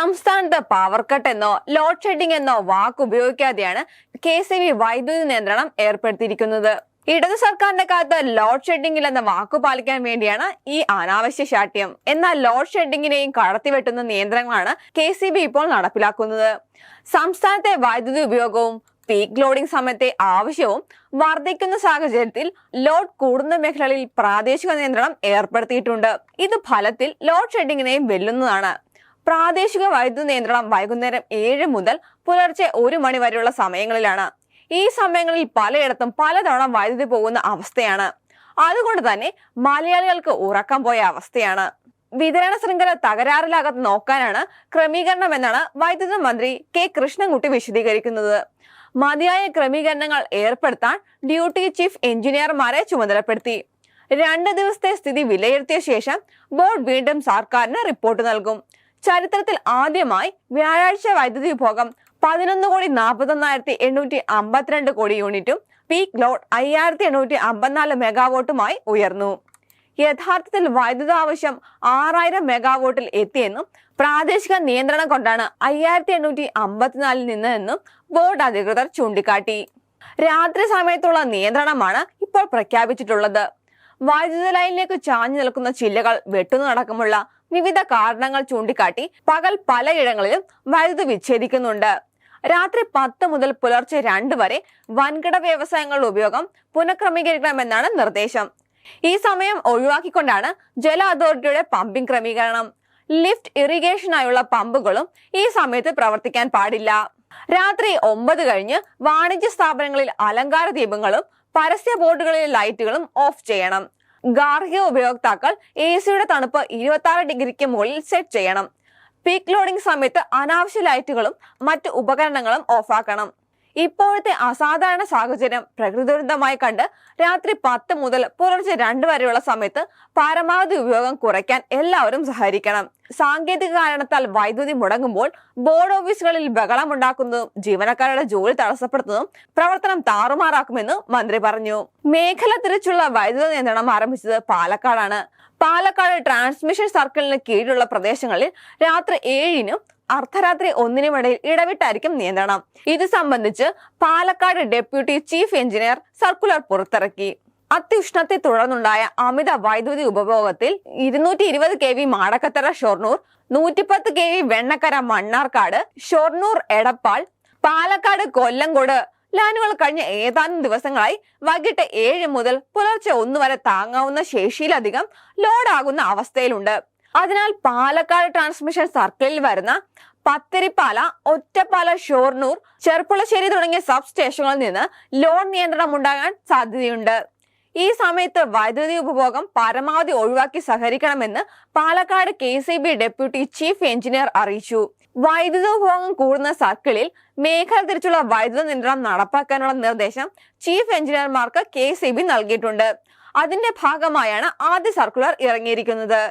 സംസ്ഥാനത്ത് power cut എന്നോ load shedding എന്നോ വാക്ക് ഉപയോഗിക്കാതെയാണ് കെ സി ബി വൈദ്യുതി നിയന്ത്രണം ഏർപ്പെടുത്തിയിരിക്കുന്നത്. ഇടതു സർക്കാരിന്റെ കാലത്ത് ലോഡ് ഷെഡിംഗിൽ എന്ന വാക്കു പാലിക്കാൻ വേണ്ടിയാണ് ഈ അനാവശ്യ ശാഠ്യം. എന്നാൽ ലോഡ് ഷെഡിംഗിനെയും കടത്തിവെട്ടുന്ന നിയന്ത്രണങ്ങളാണ് കെ സി ബി ഇപ്പോൾ നടപ്പിലാക്കുന്നത്. സംസ്ഥാനത്തെ വൈദ്യുതി ഉപയോഗവും പീക്ക് ലോഡിംഗ് സമയത്തെ ആവശ്യവും വർദ്ധിക്കുന്ന സാഹചര്യത്തിൽ ലോഡ് കൂടുന്ന മേഖലകളിൽ പ്രാദേശിക നിയന്ത്രണം ഏർപ്പെടുത്തിയിട്ടുണ്ട്. ഇത് ഫലത്തിൽ ലോഡ് ഷെഡിങ്ങിനെയും വെല്ലുന്നതാണ്. പ്രാദേശിക വൈദ്യുതി നിയന്ത്രണം വൈകുന്നേരം ഏഴ് മുതൽ പുലർച്ചെ ഒരു മണി വരെയുള്ള സമയങ്ങളിലാണ്. ഈ സമയങ്ങളിൽ പലയിടത്തും പലതവണ വൈദ്യുതി പോകുന്ന അവസ്ഥയാണ്. അതുകൊണ്ട് തന്നെ മലയാളികൾക്ക് ഉറക്കം പോയ അവസ്ഥയാണ്. വിതരണ ശൃംഖല തകരാറിലാകാതെ നോക്കാനാണ് ക്രമീകരണം എന്നാണ് വൈദ്യുതി മന്ത്രി കെ കൃഷ്ണൻകുട്ടി വിശദീകരിക്കുന്നത്. മതിയായ ക്രമീകരണങ്ങൾ ഏർപ്പെടുത്താൻ ഡ്യൂട്ടി ചീഫ് എഞ്ചിനീയർമാരെ ചുമതലപ്പെടുത്തി. രണ്ട് ദിവസത്തെ സ്ഥിതി വിലയിരുത്തിയ ശേഷം ബോർഡ് വീണ്ടും സർക്കാരിന് റിപ്പോർട്ട് നൽകും. ചരിത്രത്തിൽ ആദ്യമായി വ്യാഴാഴ്ച വൈദ്യുതി ഉപഭോഗം പതിനൊന്ന് കോടി നാൽപ്പത്തൊന്നായിരത്തി എണ്ണൂറ്റി അമ്പത്തിരണ്ട് കോടി യൂണിറ്റും പീക്ക് ലോഡ് അയ്യായിരത്തി എണ്ണൂറ്റി അമ്പത്തിനാല് മെഗാവോട്ടുമായി ഉയർന്നു. യഥാർത്ഥത്തിൽ വൈദ്യുത ആവശ്യം ആറായിരം മെഗാവോട്ടിൽ എത്തിയെന്നും പ്രാദേശിക നിയന്ത്രണം കൊണ്ടാണ് അയ്യായിരത്തി എണ്ണൂറ്റി അമ്പത്തിനാലിൽ നിന്ന് എന്നും ബോർഡ് അധികൃതർ ചൂണ്ടിക്കാട്ടി. രാത്രി സമയത്തുള്ള നിയന്ത്രണമാണ് ഇപ്പോൾ പ്രഖ്യാപിച്ചിട്ടുള്ളത്. വൈദ്യുത ലൈനിലേക്ക് ചാഞ്ഞു നിൽക്കുന്ന ചില്ലകൾ വെട്ടുന്നതടക്കമുള്ള വിവിധ കാരണങ്ങൾ ചൂണ്ടിക്കാട്ടി പകൽ പലയിടങ്ങളിലും വൈദ്യുതി വിച്ഛേദിക്കുന്നുണ്ട്. രാത്രി പത്ത് മുതൽ പുലർച്ചെ രണ്ട് വരെ വൻകിട വ്യവസായങ്ങളുടെ ഉപയോഗം പുനഃക്രമീകരിക്കണമെന്നാണ് നിർദ്ദേശം. ഈ സമയം ഒഴിവാക്കിക്കൊണ്ടാണ് ജല അതോറിറ്റിയുടെ പമ്പിംഗ് ക്രമീകരണം. ലിഫ്റ്റ് ഇറിഗേഷനായുള്ള പമ്പുകളും ഈ സമയത്ത് പ്രവർത്തിക്കാൻ പാടില്ല. രാത്രി ഒമ്പത് കഴിഞ്ഞ് വാണിജ്യ സ്ഥാപനങ്ങളിൽ അലങ്കാര ദീപങ്ങളും പരസ്യ ബോർഡുകളിലെ ലൈറ്റുകളും ഓഫ് ചെയ്യണം. ഗാർഹിക ഉപയോക്താക്കൾ എ സിയുടെ തണുപ്പ് ഇരുപത്തി ഡിഗ്രിക്ക് മുകളിൽ സെറ്റ് ചെയ്യണം. പീക്ക് ലോഡിംഗ് സമയത്ത് അനാവശ്യ ലൈറ്റുകളും മറ്റ് ഉപകരണങ്ങളും ഓഫാക്കണം ഇപ്പോഴത്തെ അസാധാരണ സാഹചര്യം പ്രകൃതി ദുരന്തമായി കണ്ട് രാത്രി പത്ത് മുതൽ പുലർച്ചെ രണ്ട് വരെയുള്ള സമയത്ത് പരമാവധി ഉപയോഗം കുറയ്ക്കാൻ എല്ലാവരും സഹകരിക്കണം. സാങ്കേതിക കാരണത്താൽ വൈദ്യുതി മുടങ്ങുമ്പോൾ ബോർഡ് ഓഫീസുകളിൽ ബഹളമുണ്ടാക്കുന്നതും ജീവനക്കാരുടെ ജോലി തടസ്സപ്പെടുത്തുന്നതും പ്രവർത്തനം താറുമാറാക്കുമെന്ന് മന്ത്രി പറഞ്ഞു. മേഖല തിരിച്ചുള്ള വൈദ്യുതി നിയന്ത്രണം ആരംഭിച്ചത് പാലക്കാടാണ്. പാലക്കാട് ട്രാൻസ്മിഷൻ സർക്കിളിന് കീഴിലുള്ള പ്രദേശങ്ങളിൽ രാത്രി ഏഴിനും അർദ്ധരാത്രി ഒന്നിനുമിടയിൽ ഇടവിട്ടായിരിക്കും നിയന്ത്രണം. ഇത് സംബന്ധിച്ച് Palakkad deputy chief engineer circular പുറത്തിറക്കി. അത്യുഷ്ണത്തെ തുടർന്നുണ്ടായ അമിത വൈദ്യുതി ഉപഭോഗത്തിൽ ഇരുന്നൂറ്റി ഇരുപത് കെ വി മാടക്കത്തറ ഷൊർണൂർ നൂറ്റിപ്പത്ത് കെ വി വെണ്ണക്കര മണ്ണാർക്കാട് ഷൊർണൂർ എടപ്പാൾ പാലക്കാട് കൊല്ലങ്കോട് ലാനുകൾ കഴിഞ്ഞ ഏതാനും ദിവസങ്ങളായി വൈകിട്ട് ഏഴ് മുതൽ പുലർച്ചെ ഒന്ന് വരെ താങ്ങാവുന്ന ശേഷിയിലധികം ലോഡാകുന്ന അവസ്ഥയിലുണ്ട്. അതിനാൽ പാലക്കാട് ട്രാൻസ്മിഷൻ സർക്കിളിൽ വരുന്ന പത്തിരിപ്പാല ഒറ്റപ്പാല ഷോർണൂർ ചെർപ്പുളശ്ശേരി തുടങ്ങിയ സബ് സ്റ്റേഷനുകളിൽ നിന്ന് ലോഡ് നിയന്ത്രണം ഉണ്ടാകാൻ സാധ്യതയുണ്ട്. ഈ സമയത്ത് വൈദ്യുതി ഉപഭോഗം പരമാവധി ഒഴിവാക്കി സഹകരിക്കണമെന്ന് Palakkad K C B deputy chief engineer അറിയിച്ചു. വൈദ്യുതി ഉപഭോഗം കൂടുന്ന സർക്കിളിൽ മേഖല തിരിച്ചുള്ള വൈദ്യുത നിയന്ത്രണം നടപ്പാക്കാനുള്ള നിർദ്ദേശം ചീഫ് എഞ്ചിനീയർമാർക്ക് കെ സി ബി നൽകിയിട്ടുണ്ട്. അതിന്റെ ഭാഗമായാണ് ആദ്യ സർക്കുലർ ഇറങ്ങിയിരിക്കുന്നത്.